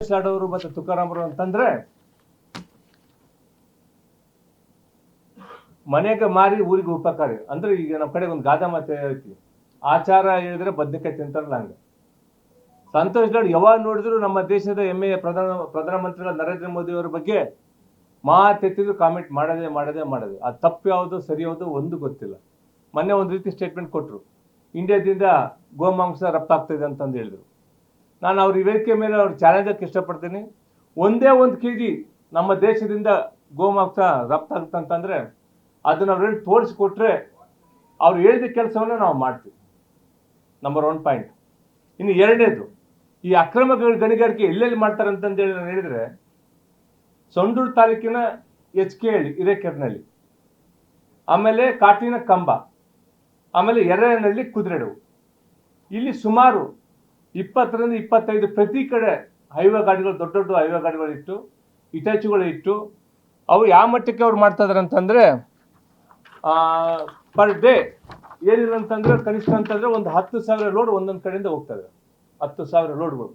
ಅವರು ಮತ್ತೆ ತುಕಾರಾಮರು ಅಂತಂದ್ರೆ ಮನೆಗೆ ಮಾರಿ ಊರಿಗೆ ಉಪಕಾರಿ. ಅಂದ್ರೆ ಈಗ ನಮ್ಮ ಕಡೆ ಒಂದು ಗಾದೆ ಮಾತು ಐತಿ ಆಚಾರ ಹೇಳಿದ್ರೆ ಬದ್ನಿಕಾಯಿ ತಿಂತಾರಲ್ಲ ಹಂಗೆ ಸಂತೋಷ್ ಲಾಡ್, ಯಾವಾಗ ನೋಡಿದ್ರು ನಮ್ಮ ದೇಶದ ಹೆಮ್ಮೆಯ ಪ್ರಧಾನ, ಪ್ರಧಾನಮಂತ್ರಿಗಳ ನರೇಂದ್ರ ಮೋದಿ ಅವರ ಬಗ್ಗೆ ಮಾತೆತ್ತಿದ್ರು ಕಾಮೆಂಟ್ ಮಾಡದೆ ಮಾಡದೆ ಮಾಡದೆ. ಆ ತಪ್ಪು ಯಾವುದು, ಸರಿ ಯಾವುದು ಒಂದು ಗೊತ್ತಿಲ್ಲ. ಮೊನ್ನೆ ಒಂದು ರೀತಿ ಸ್ಟೇಟ್ಮೆಂಟ್ ಕೊಟ್ಟರು ಇಂಡಿಯಾದಿಂದ ಗೋಮಾಂಸ ರಫ್ತಾಗ್ತಿದೆ ಅಂತಂದು ಹೇಳಿದ್ರು. ನಾನು ಅವ್ರ ವೇದಿಕೆ ಮೇಲೆ ಅವ್ರ ಚಾಲೆಂಜಕ್ಕೆ ಇಷ್ಟಪಡ್ತೀನಿ. ಒಂದೇ ಒಂದು ಕೆ ಜಿ ನಮ್ಮ ದೇಶದಿಂದ ಗೋಮಾಂಸ ರಫ್ತಾಗುತ್ತಂತಂದ್ರೆ ಅದನ್ನ ಅವ್ರೇನು ತೋರಿಸ್ಕೊಟ್ರೆ ಅವ್ರು ಹೇಳಿದ ಕೆಲಸವನ್ನು ನಾವು ಮಾಡ್ತೀವಿ. ನಂಬರ್ ಒನ್ ಪಾಯಿಂಟ್ ಇನ್ನು ಎರಡನೇದು, ಈ ಅಕ್ರಮ ಗಣಿಗಾರಿಕೆ ಎಲ್ಲೆಲ್ಲಿ ಮಾಡ್ತಾರೆ ಅಂತಂದೇಳಿ ನಾನು ಹೇಳಿದ್ರೆ, ಸೊಂಡೂರು ತಾಲೂಕಿನ ಎಚ್ ಕೆ ಹಳ್ಳಿ ಹಿರೇಕೆರೆನಲ್ಲಿ ಆಮೇಲೆ ಕಾಟಿನ ಕಂಬ, ಆಮೇಲೆ ಎರಡನಲ್ಲಿ ಕುದುರೆಡು. ಇಲ್ಲಿ ಸುಮಾರು ಇಪ್ಪತ್ತರಿಂದ ಇಪ್ಪತ್ತೈದು ಪ್ರತಿ ಕಡೆ ಹೈವೇ ಗಾಡಿಗಳು, ದೊಡ್ಡ ದೊಡ್ಡ ಹೈವೇ ಗಾಡಿಗಳು ಇಟ್ಟು ಇಟಾಚಿಗಳು ಇಟ್ಟು ಅವು ಯಾವ ಮಟ್ಟಕ್ಕೆ ಅವ್ರು ಮಾಡ್ತಾ ಇದಾರೆ ಅಂತಂದ್ರೆ ಪರ್ ಡೇ ಏನಿಲ್ಲ ಅಂತಂದ್ರೆ ಕನಿಷ್ಠ ಅಂತಂದ್ರೆ ಒಂದು ಹತ್ತು ಸಾವಿರ ಲೋಡ್ ಒಂದೊಂದು ಕಡೆಯಿಂದ ಹೋಗ್ತಾ ಇದೆ ಹತ್ತು ಸಾವಿರ ಲೋಡ್ಗಳು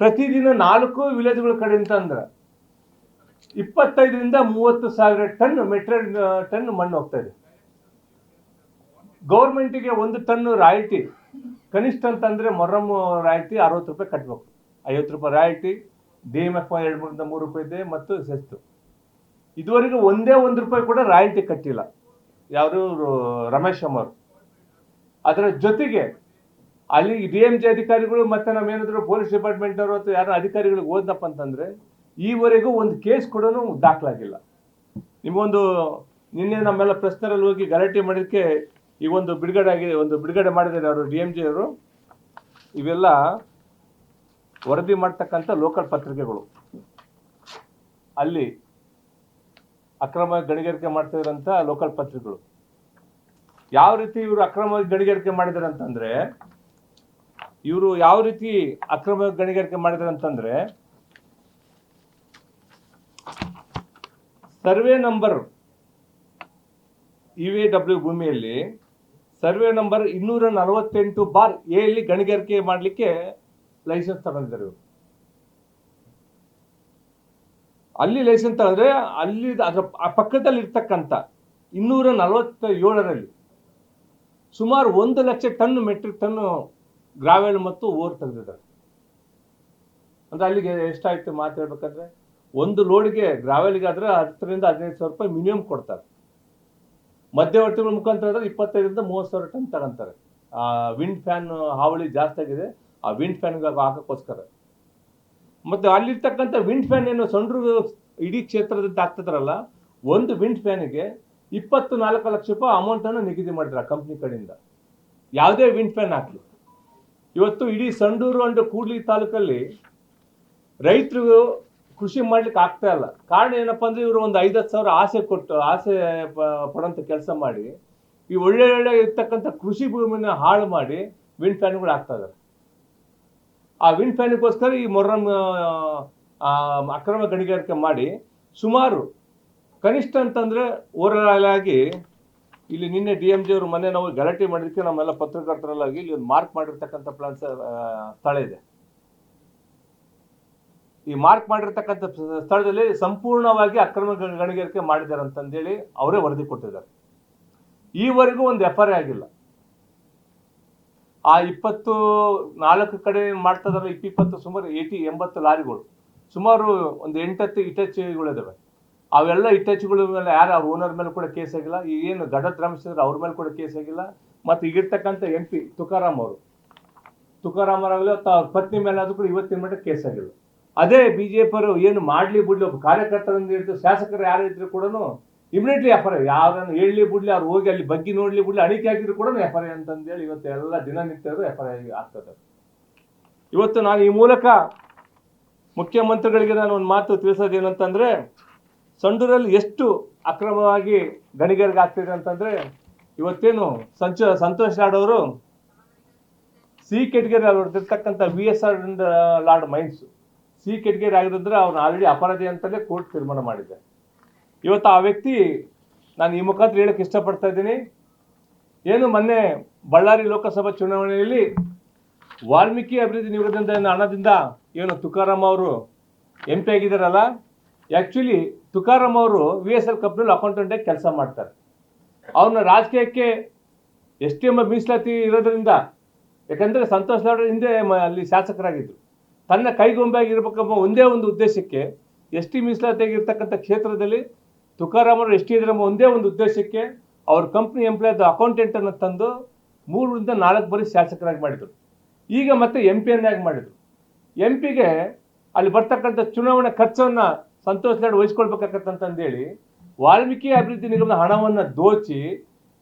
ಪ್ರತಿದಿನ ನಾಲ್ಕು ವಿಲೇಜ್ಗಳ ಕಡೆ ಅಂತಂದ್ರೆ, ಇಪ್ಪತ್ತೈದರಿಂದ ಮೂವತ್ತು ಸಾವಿರ ಟನ್ ಮೆಟ್ರಿಕ್ ಟನ್ ಮಣ್ಣು ಹೋಗ್ತಾ ಇದೆ ಗೌರ್ಮೆಂಟಿಗೆ ಒಂದು ಟನ್ ರಾಯಲ್ಟಿ ಕನಿಷ್ಠ ಅಂತಂದರೆ ಮೊರಮ್ ರಾಯಲ್ಟಿ ಅರವತ್ತು ರೂಪಾಯಿ ಕಟ್ಟಬೇಕು ಐವತ್ತು ರೂಪಾಯಿ ರಾಯಲ್ಟಿ, ಡಿ ಎಂ ಎಫ್ ಎರಡು ಮೂರಿಂದ ಮೂರು ರೂಪಾಯಿ ಇದೆ ಮತ್ತು ಸೆಸ್ತು ಇದುವರೆಗೂ ಒಂದೇ ಒಂದು ರೂಪಾಯಿ ಕೂಡ ರಾಯಲ್ಟಿ ಕಟ್ಟಿಲ್ಲ. ಯಾರು ರಮೇಶ್ ಅಮ್ಮರು ಅದರ ಜೊತೆಗೆ ಅಲ್ಲಿ ಡಿ ಎಂ ಜಿ ಅಧಿಕಾರಿಗಳು ಮತ್ತು ನಾವೇನಾದರೂ ಪೊಲೀಸ್ ಡಿಪಾರ್ಟ್ಮೆಂಟ್ನವರು ಅಥವಾ ಯಾರೋ ಅಧಿಕಾರಿಗಳಿಗೆ ಓದಪ್ಪ ಅಂತಂದರೆ, ಈವರೆಗೂ ಒಂದು ಕೇಸ್ ಕೂಡ ದಾಖಲಾಗಿಲ್ಲ. ನಿಮಗೊಂದು ನಿನ್ನೆ ನಮ್ಮೆಲ್ಲ ಪ್ರಶ್ನೆರಲ್ಲಿ ಹೋಗಿ ಗಲಾಟೆ ಮಾಡಿದಕ್ಕೆ ಈ ಒಂದು ಬಿಡುಗಡೆ ಆಗಿದೆ, ಒಂದು ಬಿಡುಗಡೆ ಮಾಡಿದ್ದಾರೆ ಅವರು ಡಿ ಎಂ ಜಿ ಅವರು. ಇವೆಲ್ಲ ವರದಿ ಮಾಡ್ತಕ್ಕಂಥ ಲೋಕಲ್ ಪತ್ರಿಕೆಗಳು. ಅಲ್ಲಿ ಅಕ್ರಮ ಗಣಿಗಾರಿಕೆ ಮಾಡ್ತಿದ್ರಂಥ ಲೋಕಲ್ ಪತ್ರಿಕೆಗಳು. ಯಾವ ರೀತಿ ಇವರು ಅಕ್ರಮ ಗಣಿಗಾರಿಕೆ ಮಾಡಿದಾರೆ ಅಂತಂದ್ರೆ ಇವರು ಯಾವ ರೀತಿ ಅಕ್ರಮ ಗಣಿಗಾರಿಕೆ ಮಾಡಿದಾರೆ ಅಂತಂದ್ರೆ survey number E V W ಭೂಮಿಯಲ್ಲಿ ಸರ್ವೆ ನಂಬರ್ ಇನ್ನೂರ ನಲವತ್ತೆಂಟು ಬಾರ್ ಎಲ್ಲಿ ಗಣಿಗಾರಿಕೆ ಮಾಡಲಿಕ್ಕೆ ಲೈಸೆನ್ಸ್ ತಗೊಂಡಿದ್ದಾರೆ ಅಲ್ಲಿ ಲೈಸೆನ್ಸ್ ತಗೊಂಡ್ರೆ ಅಲ್ಲಿ ಅದರ ಪಕ್ಕದಲ್ಲಿ ಇರ್ತಕ್ಕಂಥ ಇನ್ನೂರ ನಲವತ್ತ ಏಳರಲ್ಲಿ ಸುಮಾರು ಒಂದು lakh ton metric ton gravel ಮತ್ತು ಓರ್ ತೆಗೆದಿದ್ದಾರೆ. ಅಂದ್ರೆ ಅಲ್ಲಿಗೆ ಎಷ್ಟಾಯ್ತು ಮಾತಾಡ್ಬೇಕಂದ್ರೆ ಒಂದು ಲೋಡ್ಗೆ ಗ್ರಾವೆಲ್ಗಾದ್ರೆ ಹತ್ತರಿಂದ ಹದಿನೈದು ಸಾವಿರ ರೂಪಾಯಿ ಮಿನಿಮಮ್ ಕೊಡ್ತಾರೆ. ಮಧ್ಯವರ್ತಿಗಳ ಮುಖಾಂತರ ಆದರೆ ಇಪ್ಪತ್ತೈದರಿಂದ ಮೂವತ್ತು ಸಾವಿರ ಟನ್ ತಗೊಂತಾರೆ ಆ ವಿಂಡ್ ಫ್ಯಾನ್ ಹಾವಳಿ ಜಾಸ್ತಿ ಆಗಿದೆ. ಆ ವಿಂಡ್ ಫ್ಯಾನ್ಗೆ ಹಾಕೋಕ್ಕೋಸ್ಕರ. ಮತ್ತೆ ಅಲ್ಲಿರ್ತಕ್ಕಂಥ ವಿಂಡ್ ಫ್ಯಾನ್ ಏನು ಸೊಂಡ್ರು ಇಡೀ ಕ್ಷೇತ್ರದಿಂದ ಆಗ್ತದ್ರಲ್ಲ ಒಂದು ವಿಂಡ್ ಫ್ಯಾನಿಗೆ ಇಪ್ಪತ್ತು ನಾಲ್ಕು ಲಕ್ಷ ರೂಪಾಯಿ ಅಮೌಂಟನ್ನು ನಿಗದಿ ಮಾಡಿದ್ರು ಆ ಕಂಪ್ನಿ ಕಡೆಯಿಂದ. ಯಾವುದೇ ವಿಂಡ್ ಫ್ಯಾನ್ ಹಾಕಲಿ. ಇವತ್ತು ಇಡೀ ಸಂಡೂರು ಅಂಡ್ ಕೂಡ್ಲಿ ತಾಲೂಕಲ್ಲಿ ರೈತರು ಕೃಷಿ ಮಾಡ್ಲಿಕ್ಕೆ ಆಗ್ತಾ ಇಲ್ಲ. ಕಾರಣ ಏನಪ್ಪಾ ಅಂದ್ರೆ ಇವರು ಒಂದು ಐದತ್ತು ಸಾವಿರ ಆಸೆ ಕೊಟ್ಟು, ಆಸೆ ಪಡೋಂಥ ಕೆಲಸ ಮಾಡಿ, ಈ ಒಳ್ಳೆ ಒಳ್ಳೆ ಇರ್ತಕ್ಕಂಥ ಕೃಷಿ ಭೂಮಿನ ಹಾಳು ಮಾಡಿ ವಿಂಡ್ ಫ್ಯಾನ್ಗಳು ಆಗ್ತಾ ಇದಾರೆ. ಆ ವಿಂಡ್ ಫ್ಯಾನಿಗೋಸ್ಕರ ಈ ಮೊರ್ರಂ ಅಕ್ರಮ ಗಣಿಗಾರಿಕೆ ಮಾಡಿ ಸುಮಾರು ಕನಿಷ್ಠ ಅಂತಂದ್ರೆ ಓವರಾಲ್ ಆಗಿ ಇಲ್ಲಿ ನಿನ್ನೆ ಡಿ ಎಂ ಜಿ ಅವರು ಮನೆ ನಾವು ಗಲಾಟೆ ಮಾಡಿದಕ್ಕೆ ನಮ್ಮೆಲ್ಲ ಪತ್ರಕರ್ತರಲ್ಲಾಗಿ ಇಲ್ಲಿ ಒಂದು ಮಾರ್ಕ್ ಮಾಡಿರ್ತಕ್ಕಂಥ ಪ್ಲಾನ್ಸ್ ಸ್ಥಳ ಇದೆ. ಈ ಮಾರ್ಕ್ ಮಾಡಿರ್ತಕ್ಕಂಥ ಸ್ಥಳದಲ್ಲಿ ಸಂಪೂರ್ಣವಾಗಿ ಅಕ್ರಮ ಗಣಿಗಾರಿಕೆ ಮಾಡಿದ್ದಾರೆ ಅಂತಂದೇಳಿ ಅವರೇ ವರದಿ ಕೊಟ್ಟಿದ್ದಾರೆ. ಈವರೆಗೂ ಒಂದು ಎಫ್ ಆಗಿಲ್ಲ. ಆ ಇಪ್ಪತ್ತು ನಾಲ್ಕು ಕಡೆ ಮಾಡ್ತಾ ಇದ್ದಾರೆ ಇಪ್ಪಿಪ್ಪತ್ತು ಸುಮಾರು ಏಟಿ ಎಂಬತ್ತು ಲಾರಿಗಳು. ಸುಮಾರು ಒಂದು ಎಂಟತ್ತು ಇಟಚಿಗಳಿದ್ದಾವೆ ಅವೆಲ್ಲ ಇಟಚಿಗಳ ಮೇಲೆ ಯಾರು, ಅವ್ರ ಓನರ್ ಮೇಲೆ ಕೂಡ ಕೇಸ್ ಆಗಿಲ್ಲ. ಏನು ಗಡತ್ ರಮೇಶ್ ಅವ್ರ ಮೇಲೆ ಕೂಡ ಕೇಸ್ ಆಗಿಲ್ಲ. ಮತ್ತು ಈಗಿರ್ತಕ್ಕಂಥ ಎಂ ಪಿ ತುಕಾರಾಮ್ ಅವರು. ತುಕಾರಾಮ್ ಅವರಾಗಲಿ ಅವ್ರ ಪತ್ನಿ ಮೇಲೆ ಆದರೂ ಕೂಡ ಇವತ್ತಿನ ಮಟ್ಟ ಕೇಸ್ ಆಗಿಲ್ಲ. ಅದೇ ಬಿ ಜೆ ಪಿಯವರು ಏನು ಮಾಡಲಿ ಬಿಡ್ಲಿ ಒಬ್ಬ ಕಾರ್ಯಕರ್ತರಿಂದ ಹಿಡಿದು ಶಾಸಕರು ಯಾರು ಇದ್ರು ಕೂಡ ಇಮಿಡಿಯೇಟ್ಲಿ ಎಫ್ ಐ ಯಾರನ್ನು ಹೇಳಲಿ ಬಿಡ್ಲಿ, ಅವ್ರು ಹೋಗಿ ಅಲ್ಲಿ ಬಗ್ಗೆ ನೋಡಲಿ ಬಿಡ್ಲಿ ಅಣಿಕೆ ಆಗಿದ್ರು ಕೂಡ ಎಫ್ ಐ ಅಂತಂದೇಳಿ ಇವತ್ತು ಎಲ್ಲ ದಿನನಿತ್ಯದ ಎಫ್ ಐ ಆಗ್ತದೆ. ಇವತ್ತು ನಾನು ಈ ಮೂಲಕ ಮುಖ್ಯಮಂತ್ರಿಗಳಿಗೆ ನಾನು ಒಂದು ಮಾತು ತಿಳಿಸೋದು ಏನಂತಂದರೆ, ಸಂಡೂರಲ್ಲಿ ಎಷ್ಟು ಅಕ್ರಮವಾಗಿ ಗಣಿಗರಿಗೆ ಆಗ್ತಿದೆ ಅಂತಂದರೆ, ಇವತ್ತೇನು ಸಂಚ, ಸಂತೋಷ್ ಲಾಡ್ ಅವರು C category ಹೊಡೆದಿರ್ತಕ್ಕಂಥ V S R Lad mines. C category ಆಗಿದ್ರೆ ಅವ್ನು ಆಲ್ರೆಡಿ ಅಪರಾಧಿ ಅಂತಲೇ ಕೋರ್ಟ್ ತೀರ್ಮಾನ ಮಾಡಿದೆ ಇವತ್ತು ಆ ವ್ಯಕ್ತಿ ನಾನು ಈ ಮುಖಾಂತರ ಹೇಳಕ್ಕೆ ಇಷ್ಟಪಡ್ತಾ ಇದ್ದೀನಿ. ಏನು ಮೊನ್ನೆ ಬಳ್ಳಾರಿ ಲೋಕಸಭಾ ಚುನಾವಣೆಯಲ್ಲಿ ವಾಲ್ಮೀಕಿ ಅಭಿವೃದ್ಧಿ ನಿಗಮದಿಂದ ಹಣದಿಂದ ಏನು ತುಕಾರಾಮ್ ಅವರು ಎಂ ಪಿ ಆಗಿದ್ದಾರಲ್ಲ ಆ್ಯಕ್ಚುಲಿ ತುಕಾರಾಮ್ ಅವರು ವಿ ಎಸ್ ಎಲ್ ಕಂಪ್ನಿಲಿ ಅಕೌಂಟೆಂಟಾಗಿ ಕೆಲಸ ಮಾಡ್ತಾರೆ. ಅವ್ರನ್ನ ರಾಜಕೀಯಕ್ಕೆ ಎಸ್ ಎಂ ಮೀಸಲಾತಿ ಇರೋದ್ರಿಂದ, ಯಾಕಂದರೆ ಸಂತೋಷ್ ಲಾಡ್ ಹಿಂದೆ ಅಲ್ಲಿ ಶಾಸಕರಾಗಿದ್ದರು ತನ್ನ ಕೈಗೊಂಬೆಯಾಗಿರ್ಬೇಕಂಬ ಒಂದೇ ಒಂದು ಉದ್ದೇಶಕ್ಕೆ ಎಸ್ ಟಿ ಮೀಸಲಾತಿಯಾಗಿರ್ತಕ್ಕಂಥ ಕ್ಷೇತ್ರದಲ್ಲಿ ತುಕಾರಾಮರು, ಎಸ್ ಟಿ ಇದ್ರೆಂಬ ಒಂದೇ ಒಂದು ಉದ್ದೇಶಕ್ಕೆ ಅವ್ರ ಕಂಪ್ನಿ ಎಂಪ್ಲಾಯ್ದು ಅಕೌಂಟೆಂಟನ್ನು ತಂದು ಮೂರರಿಂದ ನಾಲ್ಕು ಬಾರಿ ಶಾಸಕರಾಗಿ ಮಾಡಿದರು. ಈಗ ಮತ್ತೆ ಎಂ ಪಿಯನ್ನಾಗಿ ಮಾಡಿದರು. ಎಂ ಪಿಗೆ ಅಲ್ಲಿ ಬರ್ತಕ್ಕಂಥ ಚುನಾವಣೆ ಖರ್ಚನ್ನು ಸಂತೋಷ್ ಲಾಡ್ ವಹಿಸ್ಕೊಳ್ಬೇಕಾಗತ್ತಂತಂದೇಳಿ ವಾಲ್ಮೀಕಿ ಅಭಿವೃದ್ಧಿ ನಿಗಮದ ಹಣವನ್ನು ದೋಚಿ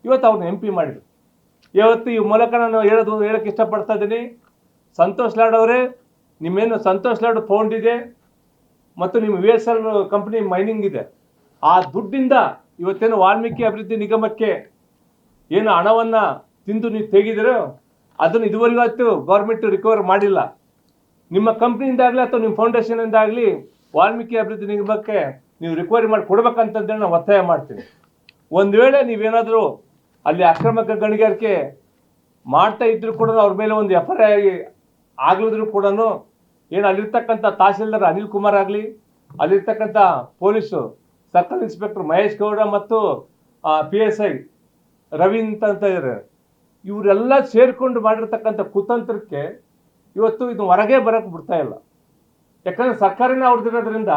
ಇವತ್ತು ಅವ್ರನ್ನ ಎಂ ಪಿ ಮಾಡಿದರು. ಇವತ್ತು ಈ ಮೂಲಕ ನಾನು ಹೇಳೋದು ಹೇಳೋಕ್ಕೆ ಇಷ್ಟಪಡ್ತಾ ಇದ್ದೀನಿ. ಸಂತೋಷ್ ಲಾಡ್ ಅವರೇ ನಿಮ್ಮೇನು ಸಂತೋಷ್ ಲಾಡ್ ಫೌಂಡ್ ಇದೆ ಮತ್ತು ನಿಮ್ಮ V S L company mining ಇದೆ. ಆ ದುಡ್ಡಿಂದ ಇವತ್ತೇನು ವಾಲ್ಮೀಕಿ ಅಭಿವೃದ್ಧಿ ನಿಗಮಕ್ಕೆ ಏನು ಹಣವನ್ನು ತಿಂದು ನೀವು ತೆಗೆದಿರೋ ಅದನ್ನು ಇದುವರೆಗೂ ಗೌರ್ಮೆಂಟ್ ರಿಕವರ್ ಮಾಡಿಲ್ಲ. ನಿಮ್ಮ ಕಂಪ್ನಿಯಿಂದಾಗಲಿ ಅಥವಾ ನಿಮ್ಮ ಫೌಂಡೇಶನಿಂದಾಗಲಿ ವಾಲ್ಮೀಕಿ ಅಭಿವೃದ್ಧಿ ನಿಗಮಕ್ಕೆ ನೀವು ರಿಕವರಿ ಮಾಡಿ ಕೊಡ್ಬೇಕಂತಂದೇಳಿ ನಾನು ಒತ್ತಾಯ ಮಾಡ್ತೀನಿ. ಒಂದು ವೇಳೆ ನೀವೇನಾದರೂ ಅಲ್ಲಿ ಅಕ್ರಮ ಗಣಿಗಾರಿಕೆ ಮಾಡ್ತಾ ಇದ್ರು ಕೂಡ ಅವ್ರ ಮೇಲೆ ಒಂದು ಎಫ್ ಐ ಆರ್ ಆಗ್ಲಿದ್ರು ಕೂಡ ಏನು ಅಲ್ಲಿರ್ತಕ್ಕಂಥ ತಹಸೀಲ್ದಾರ್ ಅನಿಲ್ ಕುಮಾರ್ ಆಗಲಿ, ಅಲ್ಲಿರ್ತಕ್ಕಂಥ police circle inspector Mahesh Gowda ಮತ್ತು ಪಿ ಎಸ್ ಐ ರವಿ ಅಂತ ಇದ್ದಾರೆ ಇವರೆಲ್ಲ ಸೇರಿಕೊಂಡು ಮಾಡಿರ್ತಕ್ಕಂಥ ಕುತಂತ್ರಕ್ಕೆ ಇವತ್ತು ಇದು ಹೊರಗೆ ಬರಕ್ಕೆ ಬಿಡ್ತಾ ಇಲ್ಲ. ಯಾಕಂದ್ರೆ ಸರ್ಕಾರನೇ ಅವ್ರದ್ದಿರೋದ್ರಿಂದ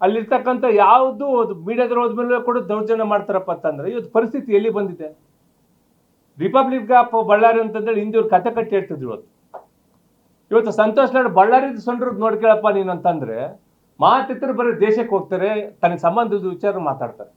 ಅಲ್ಲಿರ್ತಕ್ಕಂಥ ಯಾವುದು ಮೀಡಿಯಾದ್ರ ಹೋದ್ಮೇಲೆ ಕೂಡ ದೌರ್ಜನ್ಯ ಮಾಡ್ತಾರಪ್ಪ ಅಂತಂದ್ರೆ ಇವತ್ತು ಪರಿಸ್ಥಿತಿ ಎಲ್ಲಿ ಬಂದಿದೆ? ರಿಪಬ್ಲಿಕ್ ಆಫ್ ಬಳ್ಳಾರಿ ಅಂತಂದೇಳಿ ಹಿಂದಿವ್ರು ಕತೆ ಕಟ್ಟಿ ಹೇಳ್ತಿದ್ರು ಇವತ್ತು. ಇವತ್ತು ಸಂತೋಷ್ ಲಾಡ್ ಬಳ್ಳಾರಿ ಸೊಂಡ್ರದ್ ನೋಡ್ಕೇಳಪ್ಪ ನೀನು ಅಂತಂದ್ರೆ ಮಾತಿದ್ರೆ ಬರೀ ದೇಶಕ್ಕೆ ಹೋಗ್ತಾರೆ, ತನಗೆ ಸಂಬಂಧದ ವಿಚಾರ ಮಾತಾಡ್ತಾರೆ.